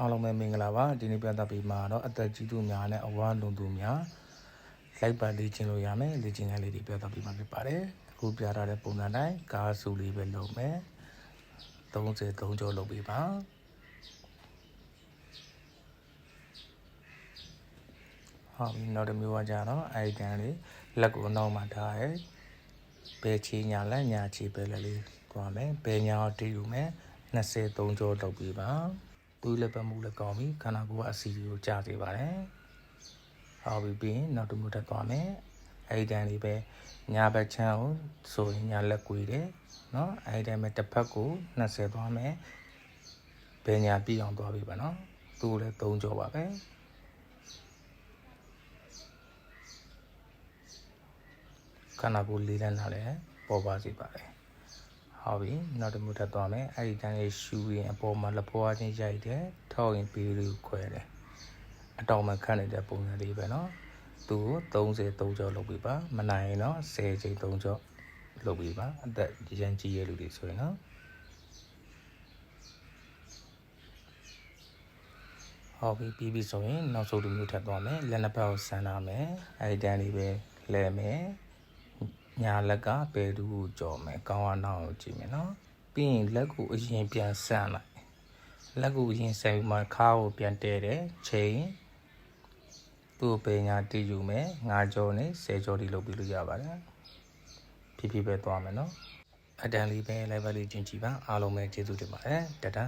အားလုံးပဲမင်္ဂလာပါဒီနေ့ပြသပေးမှာတော့အသက်ကြီးသူများနဲ့အဝါလွန်သူများလိုက်ပါလေ့ကျင့်လို့ရမယ်လေ့ကျင့်ခန်းလေးတွေပြသပေးမှာဖြစ်ပါတယ်အခုပြထားတဲ့ပုံစံတိုင်းကားစုလေးပဲလုပ်မယ်33ကျော်လုပ်ပေးပါဟုတ်ပြီနောက်တစ်မျိုးကကြတော့အဲ့ဒီတန်းလေးလက်ကိုနောက်မှထားရဲဘယ်ချီညာလက်ညာချီပဲလဲလေးသွားမယ်ဘယ်ညာတီးယူမယ်23ကျော်လုပ်ပေးပါ သွေးလက်ပတ်မှုလည်းကောင်းပြီခန္ဓာကိုယ်ကအဆီကိုကျစေပါတယ်။ဟောပြီးပြီးရင်နောက်တစ်မှုထပ်သွားမယ်။အဲဒီတန်းလေးပဲညာဘက်ချမ်းကိုဆိုရင်ညာလက်ကွေးတယ်နော်အဲဒီတန်းပဲတစ်ဖက်ကို20သွားမယ်။ဘယ်ညာပြည့်အောင်သွားပြီပါနော်။သူ့ကိုလည်း3ကြောပါပဲ။ခန္ဓာကိုယ်လေးလန်းလာလည်းပေါ်ပါစေပါတယ် ဟုတ်ပြီနောက်တစ်မျိုးထပ်သွားမယ်အဲ့ဒီတန်းလေးရှူရင်အပေါ်မှာလက်ဖွားချင်းရိုက်တယ်ထောက်ရင်ပေးလို့ခွဲတယ်အတောင်မှခန့်နေတဲ့ပုံစံလေးပဲเนาะသူ့ကို30 3ကျော်လုပ်ပြီးပါမနိုင်ရင်တော့10ချိန်3ကျော်လုပ်ပြီးပါအသက်ရန်ကြီးရဲ့လူတွေဆိုရင်เนาะဟုတ်ပြီပြီးပြီဆိုရင်နောက်ဆုံးတစ်မျိုးထပ်သွားမယ်လက်နှစ်ဖက်ကိုဆန်းလာမယ်အဲ့ဒီတန်းလေးပဲလဲမယ် ညာလက်ကပေတူကိုကြော်မယ်ကောင်းအောင်နောက်ကိုကြည့်မယ်နော်ပြီးရင်လက်ကိုအရင်ပြန်ဆန်းလိုက်လက်ကိုအရင်ဆန်းပြီးမှခါကိုပြန်တဲတယ်ချိန်သူ့ပေညာတည်ယူမယ်ငါကြော်နဲ့ဆယ်ကြော်ဒီလုပ်ပြီးလို့ရပါတယ်ဖြည်းဖြည်းပဲသွားမယ်နော်အတန်လေးပဲ level လေးချင်းကြည့်ပါအားလုံးပဲကျေးဇူးတင်ပါတယ်တတ